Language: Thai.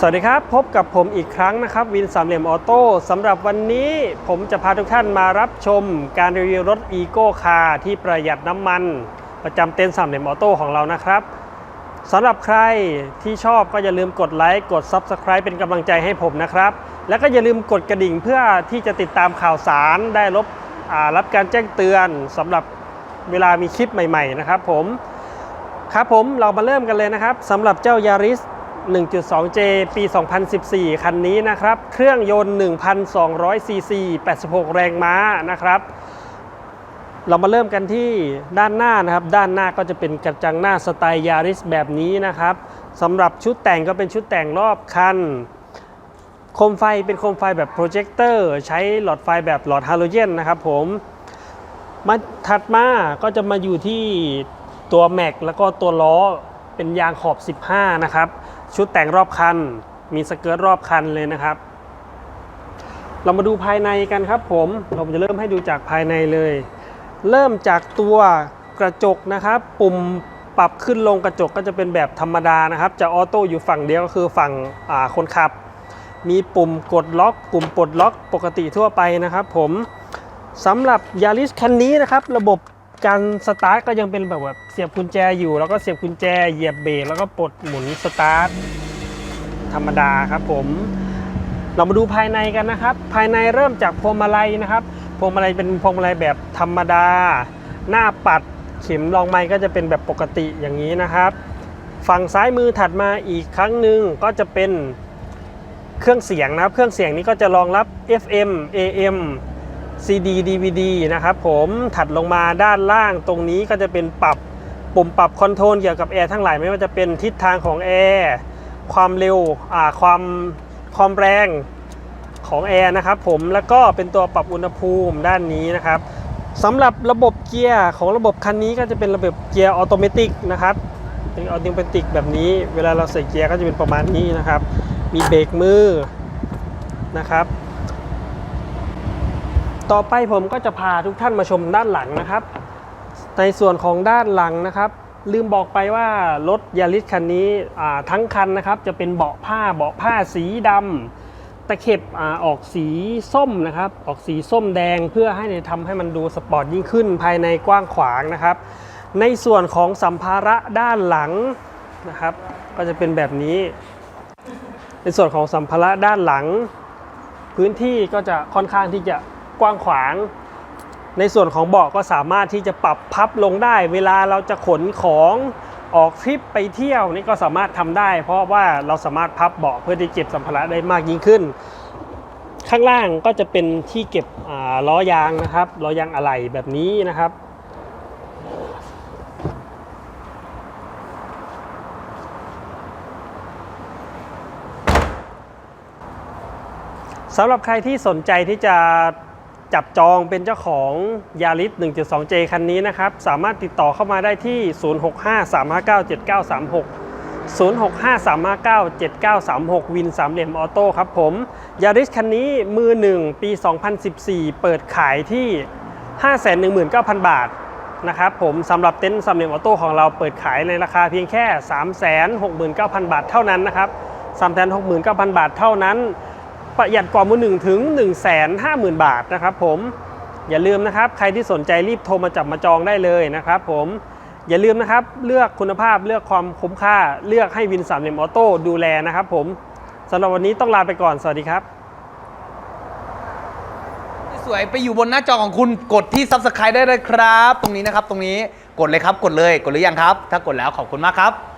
สวัสดีครับ พบกับผมอีกครั้งนะครับวินสามเหลี่ยมออโต้สำหรับวันนี้ผมจะพาทุกท่านมารับชมการรีวิวรถอีโก้คาร์ที่ประหยัดน้ำมัน ประจำเต็นท์สามเหลี่ยมออโต้ของเรานะครับสำหรับใครที่ชอบก็อย่าลืมกดไลค์กด Subscribe เป็นกำลังใจให้ผมนะครับ แล้วก็อย่าลืมกดกระดิ่งเพื่อที่จะติดตามข่าวสารได้รับรับการแจ้งเตือนสำหรับเวลามีคลิปใหม่ ๆ นะครับ ผมครับผมเรามาเริ่มกันเลยนะครับสำหรับเจ้ายาริส 1.2J ปี 2014 คันนี้นะครับ เครื่องยนต์ 1,200ซีซี86 แรงม้านะครับ เรามาเริ่มกันที่ด้านหน้านะครับ ด้านหน้าก็จะเป็นกระจังหน้าสไตล์ยาริสแบบนี้นะครับสำหรับชุดแต่งก็เป็นชุดแต่งรอบคัน โคมไฟเป็นโคมไฟแบบโปรเจคเตอร์ใช้หลอดไฟแบบหลอดฮาโลเจนนะครับผมมาถัดมาก็จะมาอยู่ที่ตัวแม็กแล้วก็ตัวล้อ เป็นยางขอบ 15 นะครับ ชุดแต่งรอบคัน มีสเกิร์ตรอบคันเลยนะครับ เรามาดูภายในกันครับผมเราจะเริ่มให้ดูจากภายในเลย เริ่มจากตัวกระจกนะครับ ปุ่มปรับขึ้นลงกระจกก็จะเป็นแบบธรรมดานะครับ จะออโต้อยู่ฝั่งเดียวก็คือฝั่งคนขับ มีปุ่มกดล็อก ปุ่มปลดล็อกปกติทั่วไปนะครับ ผมสำหรับยาริสคันนี้นะครับ ระบบ การสตาร์ทก็ยังเป็นแบบแบบเสียบกุญแจอยู่ แล้วก็เสียบกุญแจเหยียบเบรกแล้วก็ปลดหมุนสตาร์ทธรรมดาครับผมเรามาดูภายในกันนะครับ ภายในเริ่มจากพวงมาลัยนะครับพวงมาลัยเป็นพวงมาลัยแบบธรรมดา หน้าปัดเข็มรองไม้ก็จะเป็นแบบปกติอย่างนี้นะครับ ฝั่งซ้ายมือถัดมาอีกครั้งหนึ่งก็จะเป็นเครื่องเสียงนะครับ เครื่องเสียงนี้ก็จะรองรับ FM AM CD DVD นะครับผมถัดลงมาด้านล่างตรงนี้ก็จะเป็นปรับปุ่มปรับคอนโทรลเกี่ยวกับแอร์ทั้งหลายไม่ว่าจะเป็นทิศทางของแอร์ความเร็วความความแรงของแอร์นะครับผมแล้วก็เป็นตัวปรับอุณหภูมิด้านนี้นะครับสำหรับระบบเกียร์ของระบบคันนี้ก็จะเป็นระบบเกียร์ออโตเมติกนะครับเป็นออโตเมติกแบบนี้ เวลาเราใส่เกียร์ก็จะเป็นประมาณนี้นะครับ มีเบรกมือนะครับ ต่อไปผมก็จะพาทุกท่านมาชมด้านหลังนะครับ ในส่วนของด้านหลังนะครับ ลืมบอกไปว่ารถยาริสคันนี้ทั้งคันนะครับ จะเป็นเบาะผ้าเบาะผ้าสีดำตะเข็บอออกสีส้มนะครับ ออกสีส้มแดงเพื่อให้ทำให้มันดูสปอร์ตยิ่งขึ้นภายในกว้างขวางนะครับ ในส่วนของสัมภาระด้านหลังนะครับ ก็จะเป็นแบบนี้ ในส่วนของสัมภาระด้านหลัง พื้นที่ก็จะค่อนข้างที่จะ กว้างขวาง ในส่วนของเบาะก็สามารถที่จะปรับพับลงได้ เวลาเราจะขนของออกทริปไปเที่ยวนี่ก็สามารถทำได้ เพราะว่าเราสามารถพับเบาะเพื่อที่เก็บสัมภาระได้มากยิ่งขึ้น ข้างล่างก็จะเป็นที่เก็บล้อยางนะครับล้อยางอะไหล่แบบนี้นะครับสำหรับใครที่สนใจที่จะ จับจองเป็นเจ้าของยาริส 1.2J คันนี้นะครับ สามารถติดต่อเข้ามาได้ที่ 0653597936 0653597936 วินสามเหลี่ยมออโต้ครับผมยาริสคันนี้มือหนึ่งปี 2014 เปิดขายที่ 519,000 บาทนะครับผมสำหรับเต็นท์สามเหลี่ยมออโต้ของเราเปิดขายในราคาเพียงแค่ 369,000 บาทเท่านั้นนะครับ 369,000 บาทเท่านั้น ประหยัดกว่ามือหนึ่งถึง 1 5 0 0 0 0 บาทนะครับผมอย่าลืมนะครับใครที่สนใจรีบโทรมาจับมาจองได้เลยนะครับผมอย่าลืมนะครับเลือกคุณภาพเลือกความคุ้มค่าเลือกให้วินสามเหลี่ยมออโต้ดูแลนะครับผมสำหรับวันนี้ต้องลาไปก่อนสวัสดีครับ สวยไปอยู่บนหน้าจอของคุณกดที่ subscribe ได้เลยครับ ตรงนี้นะครับตรงนี้กดเลยครับกดเลยกดหรือยังครับ ถ้ากดแล้วขอบคุณมากครับ